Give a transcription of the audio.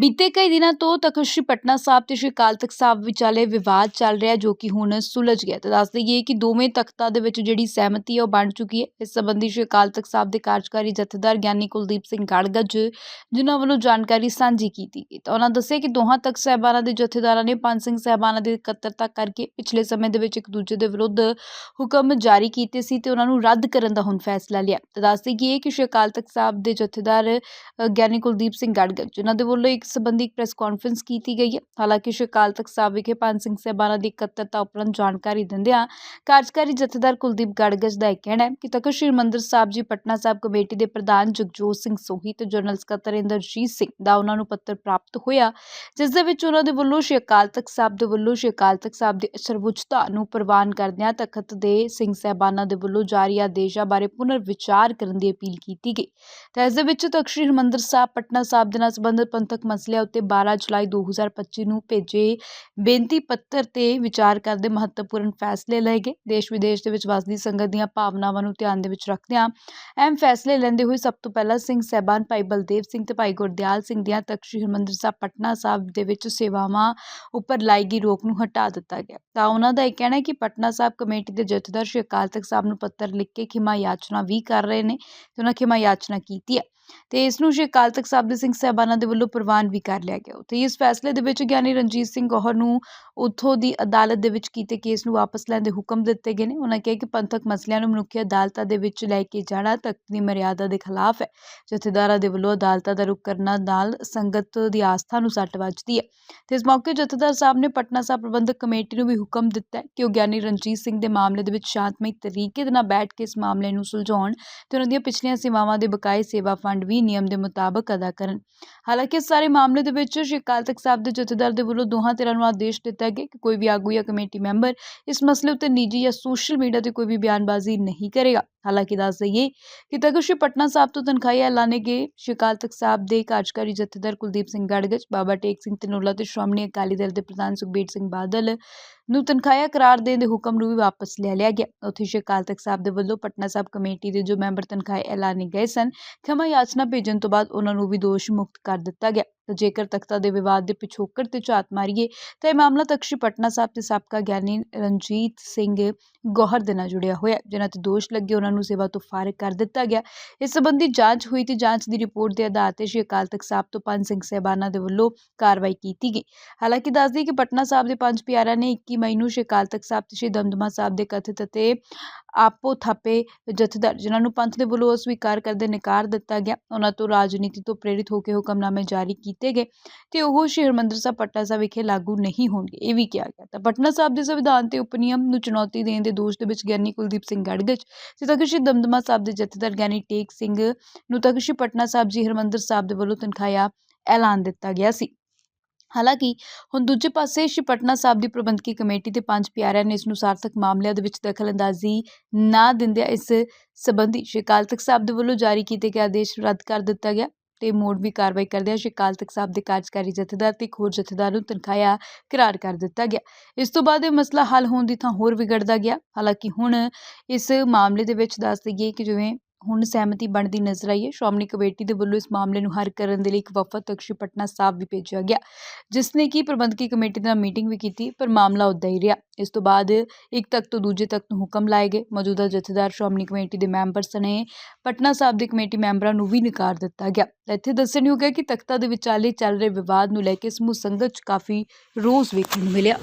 ਬੀਤੇ ਕਈ ਦਿਨਾਂ ਤੋਂ ਤਖ਼ਤ ਸ੍ਰੀ ਪਟਨਾ ਸਾਹਿਬ ਤੇ ਸ੍ਰੀ ਅਕਾਲ ਤਖਤ ਸਾਹਿਬ ਵਿਚਾਲੇ ਵਿਵਾਦ ਚੱਲ ਰਿਹਾ ਜੋ ਕਿ ਹੁਣ ਸੁਲਝ ਗਿਆ ਤੇ ਦੱਸ ਦਈਏ ਕਿ ਦੋਵੇਂ ਤਖਤਾਂ ਦੇ ਵਿੱਚ ਜਿਹੜੀ ਸਹਿਮਤੀ ਹੈ, ਉਹ ਬਣ ਚੁੱਕੀ ਹੈ। ਇਸ ਸੰਬੰਧੀ ਸ੍ਰੀ ਅਕਾਲ ਤਖਤ ਸਾਹਿਬ ਦੇ ਕਾਰਜਕਾਰੀ ਜਥੇਦਾਰ ਗਿਆਨੀ ਕੁਲਦੀਪ ਸਿੰਘ ਗੜਗੱਜ ਜਿਨ੍ਹਾਂ ਵੱਲੋਂ ਜਾਣਕਾਰੀ ਸਾਂਝੀ ਕੀਤੀ ਗਈ। ਤਾਂ ਉਹਨਾਂ ਦੱਸਿਆ ਕਿ ਦੋਹਾਂ ਤਖਤ ਸਾਹਿਬਾਨਾਂ ਦੇ ਜਥੇਦਾਰਾਂ ਨੇ ਪੰਜ ਸਿੰਘ ਸਾਹਿਬਾਨਾਂ ਦੀ ਇਕੱਤਰਤਾ ਕਰਕੇ ਪਿਛਲੇ ਸਮੇਂ ਦੇ ਵਿੱਚ ਇੱਕ ਦੂਜੇ ਦੇ ਵਿਰੁੱਧ ਹੁਕਮ ਜਾਰੀ ਕੀਤੇ ਸੀ ਤੇ ਉਹਨਾਂ ਨੂੰ ਰੱਦ ਕਰਨ ਦਾ ਹੁਣ ਫੈਸਲਾ ਲਿਆ। ਤਾਂ ਦੱਸ ਦਈਏ ਕਿ ਸ੍ਰੀ ਅਕਾਲ ਤਖਤ ਸਾਹਿਬ ਦੇ ਜਥੇਦਾਰ ਗਿਆਨੀ ਕੁਲਦੀਪ ਸਿੰਘ ਗੜਗਜ, ਜਿਨ੍ਹਾਂ ਦੇ ਵੱਲੋਂ ਇੱਕ ਸਬੰਧੀ ਇੱਕ ਪ੍ਰੈਸ ਕਾਨਫਰੰਸ ਕੀਤੀ ਗਈ ਹੈ। ਹਾਲਾਂਕਿ ਸ਼੍ਰੀ ਅਕਾਲ ਤਖਤ ਸਾਹਿਬ ਵਿਖੇ ਪੰਜ ਸਿੰਘ ਸਾਹਿਬਾਨਾਂ ਦੀ ਇਕੱਤਰਤਾ ਉਪਰੰਤ ਜਾਣਕਾਰੀ ਦਿੰਦਿਆਂ ਕਾਰਜਕਾਰੀ ਜਥੇਦਾਰ ਕੁਲਦੀਪ ਗੜਗਜ ਦਾ ਇਹ ਕਹਿਣਾ ਹੈ ਕਿ ਤਖਤ ਸ੍ਰੀ ਹਰਿਮੰਦਰ ਸਾਹਿਬ ਜੀ, ਪਟਨਾ ਸਾਹਿਬ ਕਮੇਟੀ ਦੇ ਪ੍ਰਧਾਨ ਜਗਜੋਤ ਸਿੰਘ ਸੋਹੀ ਤੇ ਜਨਰਲ ਸਕੱਤਰ ਇੰਦਰਜੀਤ ਸਿੰਘ ਦਾ ਉਹਨਾਂ ਨੂੰ ਪੱਤਰ ਪ੍ਰਾਪਤ ਹੋਇਆ, ਜਿਸ ਦੇ ਵਿੱਚ ਉਹਨਾਂ ਦੇ ਵੱਲੋਂ ਸ਼੍ਰੀ ਅਕਾਲ ਤਖਤ ਸਾਹਿਬ ਦੇ ਵੱਲੋਂ ਸ਼੍ਰੀ ਅਕਾਲ ਤਖਤ ਸਾਹਿਬ ਦੀ ਸਰਵਉੱਚਤਾ ਨੂੰ ਪ੍ਰਵਾਨ ਕਰਦਿਆਂ ਤਖਤ ਦੇ ਸਿੰਘ ਸਾਹਿਬਾਨਾਂ ਦੇ ਵੱਲੋਂ ਜਾਰੀ ਆਦੇਸ਼ਾਂ ਬਾਰੇ ਪੁਨਰ ਵਿਚਾਰ ਕਰਨ ਦੀ ਅਪੀਲ ਕੀਤੀ ਗਈ। ਤੇ ਇਸ ਦੇ ਵਿੱਚ ਤਖਤ ਸ੍ਰੀ ਹਰਿਮੰਦਰ ਸਾਹਿਬ, ਪਟਨਾ ਸਾਹਿਬ ਦੇ ਨਾਲ ਸੰਬੰਧਿਤ ਪੰਥਕ ਮਸਲਿਆਂ ਉੱਤੇ 12 ਜੁਲਾਈ 2025 ਨੂੰ ਭੇਜੇ ਬੇਨਤੀ ਪੱਤਰ ਤੇ ਵਿਚਾਰ ਕਰਦੇ ਮਹੱਤਵਪੂਰਨ ਫੈਸਲੇ ਲਏ ਗਏ। ਦੇਸ਼ ਵਿਦੇਸ਼ ਦੇ ਵਿੱਚ ਵਸਦੀ ਸੰਗਤ ਦੀਆਂ ਭਾਵਨਾਵਾਂ ਨੂੰ ਧਿਆਨ ਦੇ ਵਿੱਚ ਰੱਖਦਿਆਂ ਅਹਿਮ ਫੈਸਲੇ ਲੈਂਦੇ ਹੋਏ ਸਭ ਤੋਂ ਪਹਿਲਾਂ ਸਿੰਘ ਸਹਿਬਾਨ ਭਾਈ ਬਲਦੇਵ ਸਿੰਘ ਤੇ ਭਾਈ ਗੁਰਦਿਆਲ ਸਿੰਘ ਦੀਆਂ ਤਖਤ ਸ੍ਰੀ ਹਰਿਮੰਦਰ ਸਾਹਿਬ, ਪਟਨਾ ਸਾਹਿਬ ਦੇ ਵਿੱਚ ਸੇਵਾਵਾਂ ਉੱਪਰ ਲਾਈ ਗਈ ਰੋਕ ਨੂੰ ਹਟਾ ਦਿੱਤਾ ਗਿਆ। ਤਾਂ ਉਹਨਾਂ ਦਾ ਇਹ ਕਹਿਣਾ ਹੈ ਕਿ ਪਟਨਾ ਸਾਹਿਬ ਕਮੇਟੀ ਦੇ ਜਥੇਦਾਰ ਸ਼੍ਰੀ ਅਕਾਲ ਤਖਤ ਸਾਹਿਬ ਨੂੰ ਪੱਤਰ ਲਿਖ ਕੇ ਖਿਮਾ ਯਾਚਨਾ ਵੀ ਕਰ ਰਹੇ ਨੇ ਤੇ ਉਹਨਾਂ ਖਿਮਾ ਯਾਚਨਾ ਕੀਤੀ ਹੈ। ਤੇ ਇਸ ਨੂੰ ਸ਼੍ਰੀ ਅਕਾਲ ਤਖਤ ਸਾਹਿਬ ਦੇ ਸਿੰਘ ਸਾਹਿਬਾਨਾਂ ਦੇ ਵੱਲੋਂ ਪ੍ਰਵਾਨ ਵੀ ਕਰ ਲਿਆ ਗਿਆ। ਤੇ ਇਸ ਫੈਸਲੇ ਦੇ ਵਿੱਚ ਗਿਆਨੀ ਰਣਜੀਤ ਸਿੰਘ ਗੌਹਰ ਨੂੰ ਉੱਥੋਂ ਦੀ ਅਦਾਲਤ ਦੇ ਵਿੱਚ ਕੀਤੇ ਕੇਸ ਨੂੰ ਵਾਪਸ ਲੈਣ ਦੇ ਹੁਕਮ ਦਿੱਤੇ ਗਏ ਨੇ। ਉਹਨਾਂ ਕਿਹਾ ਕਿ ਪੰਥਕ ਮਸਲਿਆਂ ਨੂੰ ਮਨੁੱਖੀ ਅਦਾਲਤਾਂ ਦੇ ਵਿੱਚ ਲੈ ਕੇ ਜਾਣਾ ਤਖਤ ਦੀ ਮਰਿਆਦਾ ਦੇ ਖਿਲਾਫ ਹੈ। ਜਥੇਦਾਰਾਂ ਦੇ ਵੱਲੋਂ ਅਦਾਲਤਾਂ ਦਾ ਰੁਖ ਕਰਨ ਨਾਲ ਸੰਗਤ ਦੀ ਆਸਥਾ ਨੂੰ ਸੱਟ ਵੱਜਦੀ ਹੈ। ਤੇ ਇਸ ਮੌਕੇ ਜਥੇਦਾਰ ਸਾਹਿਬ ਨੇ ਪਟਨਾ ਸਾਹਿਬ ਪ੍ਰਬੰਧਕ ਕਮੇਟੀ ਨੂੰ ਵੀ ਹੁਕਮ ਦਿੱਤਾ ਕਿ ਉਹ ਗਿਆਨੀ ਰਣਜੀਤ ਸਿੰਘ ਦੇ ਮਾਮਲੇ ਦੇ ਵਿੱਚ ਸ਼ਾਂਤਮਈ ਤਰੀਕੇ ਦੇ ਨਾਲ ਬੈਠ ਕੇ ਇਸ ਮਾਮਲੇ ਨੂੰ ਸੁਲਝਾਉਣ ਤੇ ਉਹਨਾਂ ਦੀਆਂ ਪਿਛਲੀਆਂ ਸੇਵਾਵਾਂ ਦੇ ਬਕਾਏ ਸੇਵਾ ਫੰਡ ਵੀ ਨਿਯਮ ਦੇ ਮੁਤਾਬਕ ਅਦਾ ਕਰਨ। ਹਾਲਾਂਕਿ ਇਸ ਸਾਰੇ ਮਾਮਲੇ ਦੇ ਵਿੱਚ ਸ਼੍ਰੀ ਅਕਾਲ ਤਖਤ ਸਾਹਿਬ ਦੇ ਜਥੇਦਾਰ ਦੇ ਵੱਲੋਂ ਦੋਹਾਂ ਧਿਰਾਂ ਨੂੰ ਆਦੇਸ਼ ਦਿੱਤਾ ਗਿਆ ਕਿ ਕੋਈ ਵੀ ਆਗੂ ਜਾਂ ਕਮੇਟੀ ਮੈਂਬਰ ਇਸ ਮਸਲੇ ਉੱਤੇ ਨਿੱਜੀ ਜਾਂ ਸੋਸ਼ਲ ਮੀਡੀਆ ਤੇ ਕੋਈ ਵੀ ਬਿਆਨਬਾਜ਼ੀ ਨਹੀਂ ਕਰੇਗਾ। ਹਾਲਾਂਕਿ ਦੱਸ ਦਈਏ ਕਿ ਤਖਤ ਪਟਨਾ ਸਾਹਿਬ ਤੋਂ ਤਨਖਾਹੀਆ ਐਲਾਨੇ ਗਏ ਸ਼੍ਰੀ ਤਖਤ ਸਾਹਿਬ ਦੇ ਕਾਰਜਕਾਰੀ ਜਥੇਦਾਰ ਕੁਲਦੀਪ ਸਿੰਘ ਗੜਗੜ ਬਾਬਾ ਟੇਕ ਸਿੰਘ ਤਨੋਲਾ ਤੇ ਸ਼੍ਰੋਮਣੀ ਅਕਾਲੀ ਦਲ ਦੇ ਪ੍ਰਧਾਨ ਸੁਖਬੀਰ ਸਿੰਘ ਬਾਦਲ ਨੂੰ ਤਨਖਾਹੀਆ ਕਰਾਰ ਦੇਣ ਦੇ ਹੁਕਮ ਨੂੰ ਵੀ ਵਾਪਸ ਲੈ ਲਿਆ ਗਿਆ ਉੱਥੇ ਸ਼੍ਰੀ ਤਖਤ ਸਾਹਿਬ ਦੇ ਵੱਲੋਂ ਪਟਨਾ ਸਾਹਿਬ ਕਮੇਟੀ ਦੇ ਜੋ ਮੈਂਬਰ ਤਨਖਾਹ ਐਲਾਨੇ ਗਏ ਸਨ ਖਮਾ ਯਾਚਨਾ ਭੇਜਣ ਤੋਂ ਬਾਅਦ ਉਹਨਾਂ ਨੂੰ ਵੀ ਦੋਸ਼ ਮੁਕਤ ਕਰ ਦਿੱਤਾ ਗਿਆ ਤਾਂ ਜੇਕਰ ਤਖਤਾਂ ਦੇ ਵਿਵਾਦ ਦੇ ਪਿਛੋਕੜ ਤੇ ਝਾਤ ਮਾਰੀਏ ਤਾਂ ਇਹ ਮਾਮਲਾ ਤਖਤ ਪਟਨਾ ਸਾਹਿਬ ਦੇ ਸਾਬਕਾ ਗਿਆਨੀ ਰਣਜੀਤ ਸਿੰਘ ਗੋਹਰ ਦੇ ਨਾਲ ਜੁੜਿਆ ਹੋਇਆ ਜਿਨ੍ਹਾਂ ਤੇ ਦੋਸ਼ ਲੱਗੇ ਉਹਨਾਂ ਨੂੰ ਸੇਵਾ ਤੋਂ ਫਾਰਗ ਕਰ ਦਿੱਤਾ ਗਿਆ। ਇਸ ਸੰਬੰਧੀ ਜਾਂਚ ਹੋਈ ਤੇ ਜਾਂਚ ਦੀ ਰਿਪੋਰਟ ਦੇ ਆਧਾਰ ਤੇ ਸ਼੍ਰੀ ਅਕਾਲ ਤਖਤ ਸਾਹਿਬ ਤੋਂ ਪੰਜ ਸਿੰਘ ਸਾਹਿਬਾਨਾਂ ਦੇ ਵੱਲੋਂ ਕਾਰਵਾਈ ਕੀਤੀ ਗਈ। ਹਾਲਾਂਕਿ ਦੱਸ ਦਈਏ ਕਿ ਪਟਨਾ ਸਾਹਿਬ ਦੇ ਪੰਜ ਪਿਆਰਿਆਂ ਨੇ 21 ਮਈ ਨੂੰ ਸ਼੍ਰੀ ਅਕਾਲ ਤਖਤ ਸਾਹਿਬ ਤੇ ਸ਼੍ਰੀ ਦਮਦਮਾ ਸਾਹਿਬ ਦੇ ਕਥਿਤ ਅਤੇ ਆਪੋ ਥਾਪੇ ਜਥੇਦਾਰ, ਜਿਨ੍ਹਾਂ ਨੂੰ ਪੰਥ ਦੇ ਵੱਲੋਂ ਅਸਵੀਕਾਰ ਕਰਦੇ ਨਕਾਰ ਦਿੱਤਾ ਗਿਆ ਉਹਨਾਂ ਤੋਂ ਰਾਜਨੀਤੀ ਤੋਂ ਪ੍ਰੇਰਿਤ ਹੋ ਕੇ ਹੁਕਮਨਾਮੇ ਜਾਰੀ ਕੀਤੇ ਗਏ ਤੇ ਉਹ ਸ਼੍ਰੀ ਹਰਿਮੰਦਰ ਸਾਹਿਬ ਪਟਨਾ ਸਾਹਿਬ ਵਿਖੇ ਲਾਗੂ ਨਹੀਂ ਹੋਣਗੇ, ਇਹ ਵੀ ਕਿਹਾ ਗਿਆ। ਤਾਂ ਪਟਨਾ ਸਾਹਿਬ ਦੇ ਸੰਵਿਧਾਨ ਤੇ ਉਪਨਿਯਮ ਨੂੰ ਚੁਣੌਤੀ ਦੇਣ ਦੇ ਦੋਸ਼ ਦੇ ਵਿੱਚ ਗਿਆਨੀ ਕੁਲਦੀਪ ਸਿੰਘ ਗੜਗੜ ਤੇ ਤਖਤ ਸ਼੍ਰੀ ਦਮਦਮਾ ਸਾਹਿਬ ਦੇ ਜਥੇਦਾਰ ਗਿਆਨੀ ਟੇਕ ਸਿੰਘ ਨੂੰ ਤਖਤ ਪਟਨਾ ਸਾਹਿਬ ਜੀ ਹਰਿਮੰਦਰ ਸਾਹਿਬ ਦੇ ਵੱਲੋਂ ਤਨਖਾਹਿਆ ਐਲਾਨ ਦਿੱਤਾ ਗਿਆ ਸੀ। ਹਾਲਾਂਕਿ ਹੁਣ ਦੂਜੇ ਪਾਸੇ ਸ਼੍ਰੀ ਪਟਨਾ ਸਾਹਿਬ ਦੀ ਪ੍ਰਬੰਧਕੀ ਕਮੇਟੀ ਤੇ ਪੰਜ ਪਿਆਰਿਆਂ ਨੇ ਇਸ ਨੂੰ ਸਾਰਥਕ ਮਾਮਲਿਆਂ ਦੇ ਵਿੱਚ ਦਖਲਅੰਦਾਜ਼ੀ ਨਾ ਦਿੰਦਿਆਂ ਇਸ ਸੰਬੰਧੀ ਸ਼੍ਰੀ ਅਕਾਲ ਤਖਤ ਸਾਹਿਬ ਦੇ ਵੱਲੋਂ ਜਾਰੀ ਕੀਤੇ ਗਏ ਆਦੇਸ਼ ਰੱਦ ਕਰ ਦਿੱਤਾ ਗਿਆ। ਤੇ ਮੋੜ ਵੀ ਕਾਰਵਾਈ ਕਰਦਿਆਂ ਸ਼੍ਰੀ ਅਕਾਲ ਤਖਤ ਸਾਹਿਬ ਦੇ ਕਾਰਜਕਾਰੀ ਜਥੇਦਾਰ ਤੇ ਇੱਕ ਹੋਰ ਜਥੇਦਾਰ ਨੂੰ ਤਨਖਾਹਿਆ ਕਰਾਰ ਕਰ ਦਿੱਤਾ ਗਿਆ। ਇਸ ਤੋਂ ਬਾਅਦ ਇਹ ਮਸਲਾ ਹੱਲ ਹੋਣ ਦੀ ਥਾਂ ਹੋਰ ਵਿਗੜਦਾ ਗਿਆ। ਹਾਲਾਂਕਿ ਹੁਣ ਇਸ ਮਾਮਲੇ ਦੇ ਵਿੱਚ ਦੱਸ ਦਈਏ ਕਿ ਜਿਵੇਂ ਹੁਣ ਸਹਿਮਤੀ ਬਣਦੀ ਨਜ਼ਰ ਆਈ ਹੈ। ਸ਼੍ਰੋਮਣੀ ਕਮੇਟੀ ਦੇ ਵੱਲੋਂ ਇਸ ਮਾਮਲੇ ਨੂੰ ਹੱਲ ਕਰਨ ਦੇ ਲਈ ਇੱਕ ਵਫਦ ਤਖਤ ਸ਼੍ਰੀ ਪਟਨਾ ਸਾਹਿਬ ਵੀ ਭੇਜਿਆ ਗਿਆ, ਜਿਸ ਨੇ ਕਿ ਪ੍ਰਬੰਧਕੀ ਕਮੇਟੀ ਨਾਲ ਮੀਟਿੰਗ ਵੀ ਕੀਤੀ, ਪਰ ਮਾਮਲਾ ਉੱਦਾਂ ਹੀ ਰਿਹਾ। ਇਸ ਤੋਂ ਬਾਅਦ ਇੱਕ ਤੱਕ ਤੋਂ ਦੂਜੇ ਤੱਕ ਨੂੰ ਹੁਕਮ ਲਾਏ ਗਏ। ਮੌਜੂਦਾ ਜਥੇਦਾਰ ਸ਼੍ਰੋਮਣੀ ਕਮੇਟੀ ਦੇ ਮੈਂਬਰ ਸਣੇ ਪਟਨਾ ਸਾਹਿਬ ਦੇ ਕਮੇਟੀ ਮੈਂਬਰਾਂ ਨੂੰ ਵੀ ਨਕਾਰ ਦਿੱਤਾ ਗਿਆ। ਇੱਥੇ ਦੱਸਣਯੋਗ ਹੈ ਕਿ ਤਖਤਾਂ ਦੇ ਵਿਚਾਲੇ ਚੱਲ ਰਹੇ ਵਿਵਾਦ ਨੂੰ ਲੈ ਕੇ ਸਮੂਹ ਸੰਗਤ 'ਚ ਕਾਫੀ ਰੋਸ ਵੇਖਣ ਨੂੰ ਮਿਲਿਆ।